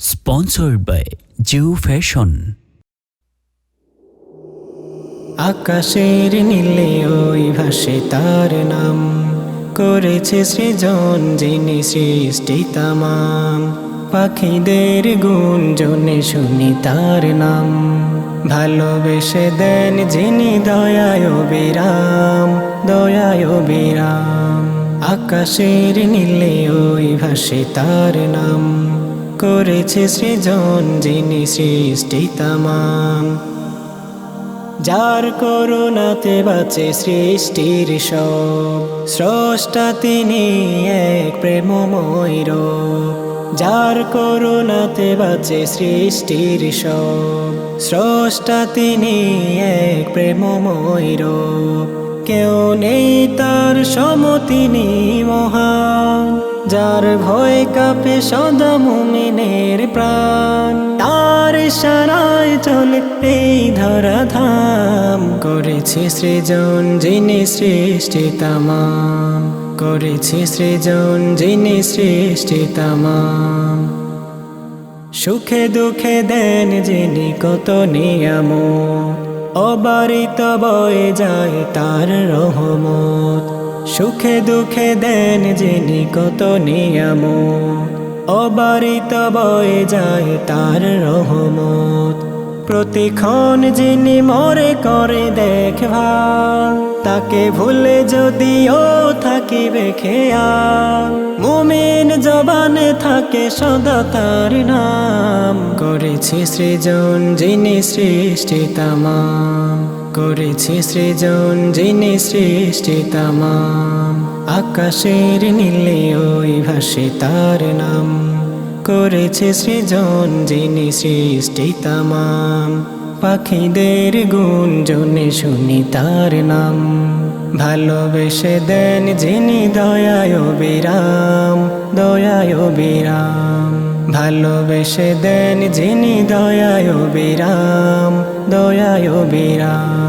Sponsored by Jew fashion আকাশের নীলে ওই ভাসে তার নাম। করেছে সৃজন যিনি সৃষ্টি তামাম। পাখিদের গুঞ্জনে শুনি তার নাম। ভালোবেসে দেন যিনি দয়ায় বিরাম দয়ায় বিরাম আকাশের নীলে ওই ভাসে তার নাম। করেছে সৃজন, যিনি সৃষ্টি তামাম যার করুণাতে বাঁচে সৃষ্টির সব স্রষ্টা তিনি এক প্রেমময়। যার করুণাতে বাঁচে সৃষ্টির সব স্রষ্টা তিনি এক প্রেমময়। কেউ নেই তার সম তিনি মহান যার ভয় কাপে সদা মুমিনের প্রাণ। তার সারায় চলে এই ধরা ধাম করেছে সৃজন, যিনি সৃষ্টি তামাম। করেছে সৃজন, যিনি সৃষ্টি তামাম। সুখে দুঃখে দেন যিনি কত নিয়াম অবারিত বয়ে যায় তার রহমত। সুখে দুঃখে দেন যিনি কত নিয়াম অবারিত বয়ে যায় তার রহমত। প্রতিক্ষণ যিনি মরে করে দেখভাল, তাকে ভুলে যদিও থাকিবে খেয়াল। মুমিন জবানে থাকে সদা তার নাম। করেছে সৃজন যিনি সৃষ্টি তামাম। করেছে সৃজন, যিনি সৃষ্টি তামাম আকাশের নীলে ওই ভাসে তার নাম। করেছে সৃজন, যিনি সৃষ্টি তামাম পাখিদের গুঞ্জনে শুনি তার নাম। ভালোবেসে দেন যিনি দয়ায় বিরাম দয়ায় বিরাম ভালোবেসে দেন যিনি দয়ায় বিরাম দয়ায় বিরাম